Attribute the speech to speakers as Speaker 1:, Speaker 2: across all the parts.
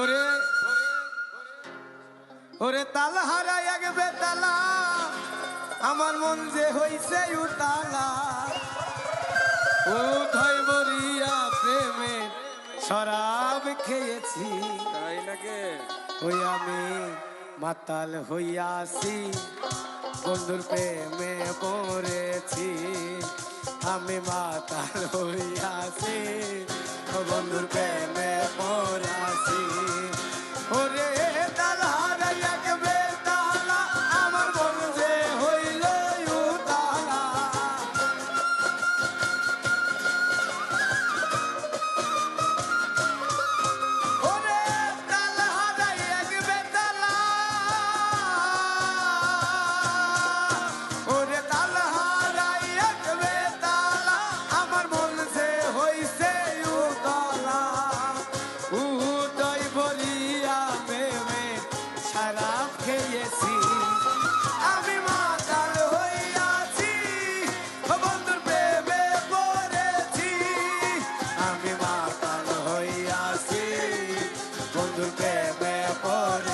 Speaker 1: ওরে ওরে তাল হারা একবে তালা আমার মন যে হইছে উতালা। উঠয় বলিয়া প্রেমে শরাব খেয়েছি। তাই লাগে ওই আমি মাতাল হইয়াছি বন্ধুর প্রেমে পড়েছি। আমি মাতাল হইয়াছি বন্ধুর প্রেমে পড়াছি for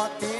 Speaker 1: what ter